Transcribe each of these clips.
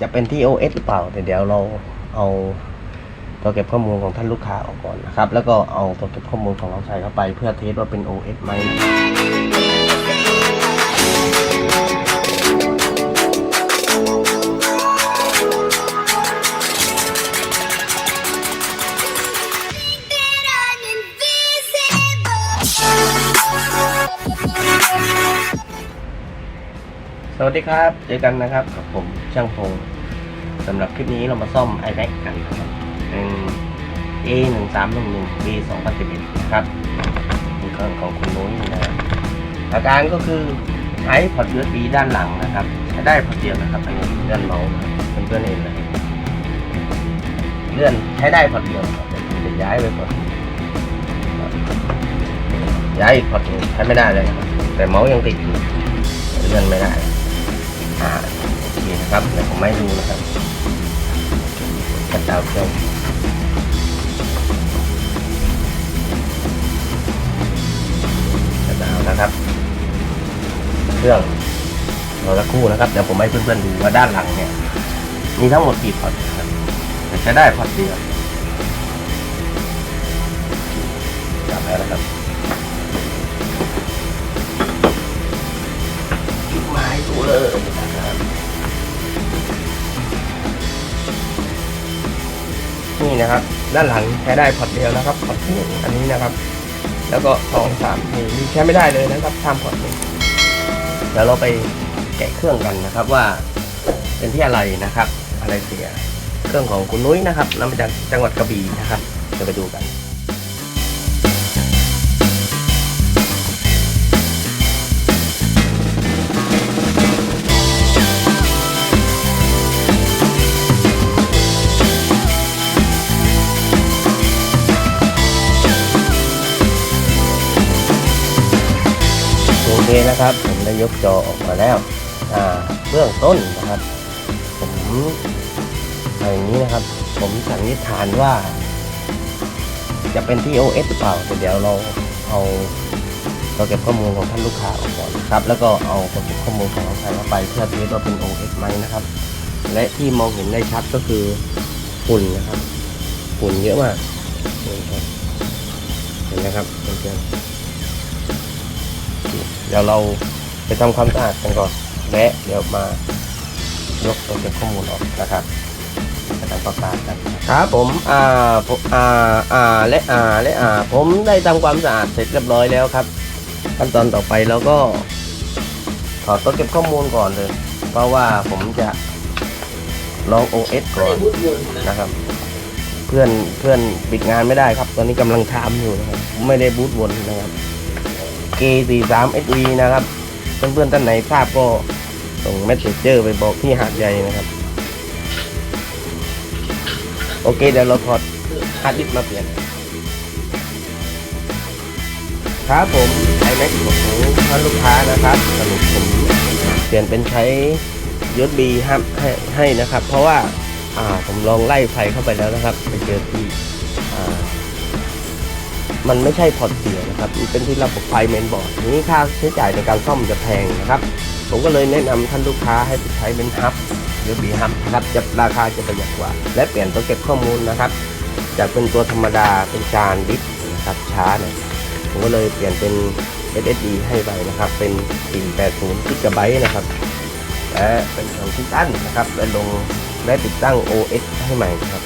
จะเป็นที่ OS หรือเปล่าแต่เดี๋ยวเราเอาตัวเก็บข้อมูลของท่านลูกค้าออกก่อนนะครับ แล้วก็เอาตัวเก็บข้อมูลของเราใส่เข้าไปเพื่อเทสว่าเป็น OS ไหม สวัสดีครับ เจอกันนะครับกับผมช่างพงสำหรับคลิปนี้เรามาซ่อม iMac กันนะครับเป็น A 1 3 1 1 B 2011นะครับเป็นเครื่องของคุณนุ้ยนะครับอาการก็คือใช้พอร์ต USB ด้านหลังนะครับใช้ได้พอร์ตเดียวนะครับอันนี้เลื่อนเมาส์นะครับเพื่อนเห็นเลยเลื่อนใช้ได้พอร์ตเดียวนะครับเดียวจะย้ายไปพอร์ตย้ายอีกพอร์ตใช้ไม่ได้เลยแต่เมาส์ยังติดอยู่เลื่อนไม่ได้ อ่าโอเคนะครับเดี๋ยวผมไม่ดูนะครับกระดาวเครื่องกระดาวนะครับ เครื่องเราละครู่นะครับ เดี๋ยวผมให้เพื่อนๆดูว่าด้านหลังเนี่ยมีทั้งหมดกี่พอร์ตครับแต่ใช้ได้พอร์ตเดียวจับแล้วนะครับจุดหมายดูเลย นะครับนี่นะครับ ด้านหลังใช้ได้พอร์ตเดียวนะครับพอร์ตที่หนึ่งอันนี้นะครับ แล้วก็สองสามนี่นี่ใช้ไม่ได้เลยนะครับทำพอร์ตหนึ่งเดี๋ยวเราไปแกะเครื่องกันนะครับว่าเป็นที่อะไรนะครับ อะไรเสีย เครื่องของคุณนุ้ยนะครับนำมาจากจังหวัดกระบี่นะครับเดี๋ยวไปดูกัน เคนะครับ ผมได้ยกจอออกมาแล้วเบื้องต้นนะครับ ผมอย่างนี้นะครับ ผมสันนิษฐานว่า จะเป็นที่ OS หรือเปล่าแต่เดี๋ยวเราเอาเราเก็บข้อมูลของท่านลูกค้าออกก่อนครับ แล้วก็เอาเก็บข้อมูลของเราใส่เข้าไปเพื่อเทสว่าเป็น OS ไหมนะครับ และที่มองเห็นได้ชัดก็คือฝุ่นนะครับฝุ่นเยอะมากเห็นไหมครับเพื่อน เดี๋ยวเราไปทำความสะอาดกันก่อน และเดี๋ยวมายกตัวเก็บข้อมูลออกนะครับไปทำความสะอาดกันครับผมอ่าผมอ่าอ่าและอ่าและอ่าผมได้ทำความสะอาดเสร็จเรียบร้อยแล้วครับ ขั้นตอนต่อไปเราก็ถอดตัวเก็บข้อมูลก่อนเลย เพราะว่าผมจะลอง OS ก่อนนะครับเพื่อนเพื่อนปิดงานไม่ได้ครับ ตอนนี้กำลังทำอยู่นะครับไม่ได้บูตวนนะครับ K43 SV นะครับ เพื่อนๆท่านไหนทราบก็ส่งเมสเซจเจอร์ไปบอกที่หาดใหญ่นะครับ โอเคเดี๋ยวเราถอดฮาร์ดดิสก์มาเปลี่ยน ครับผมไอแม็กของท่านลูกค้านะครับสรุปผมเปลี่ยนเป็นใช้ USB ครับให้ให้นะครับ เพราะว่าผมลองไล่ไฟเข้าไปแล้วนะครับ ไปเจอที่ มันไม่ใช่พอร์ตเสียนะครับมันเป็นที่ระบบไฟเมนบอร์ดนี้ค่าใช้จ่ายในการซ่อมจะแพงนะครับ ผมก็เลยแนะนำท่านลูกค้าให้ไปใช้เป็นฮับหรือบีฮับนะครับจะราคาจะประหยัดกว่า และเปลี่ยนตัวเก็บข้อมูลนะครับ จากเป็นตัวธรรมดาเป็นจานดิสก์นะครับช้าหน่อยผมก็เลยเปลี่ยนเป็น SSD ให้ไปนะครับ เป็น480 g b นะครับและเป็นของที่ตั้นนะครับและลงและติดตั้ง OS ให้ใหม่นะครับ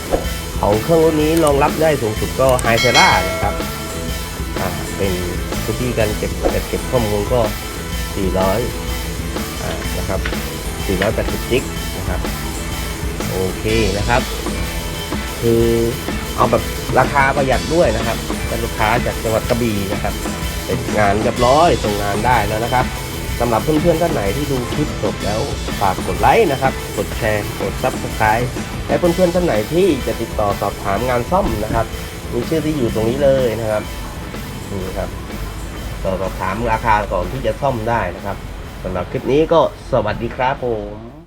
ของเครื่องรุ่นนี้รองรับได้สูงสุดก็ h i t e r a นะครับ เป็นพื้นที่การเก็บเก็บเก็บข้อมูลก็ 400อ่านะครับ480จิกนะครับโอเคนะครับ คือเอาแบบราคาประหยัดด้วยนะครับเป็นลูกค้าจากจังหวัดกระบี่นะครับเป็นงานเรียบร้อยส่งงานได้แล้วนะครับสำหรับเพื่อนๆท่านไหนที่ดูคลิปจบแล้วฝากกดไลค์นะครับ กดแชร์ กด subscribe และเพื่อนๆท่านไหนที่จะติดต่อสอบถามงานซ่อมนะครับ มีชื่อที่อยู่ตรงนี้เลยนะครับ นี่ครับต่อสอบถามราคาก่อนที่จะซ่อมได้นะครับสำหรับคลิปนี้ก็สวัสดีครับผม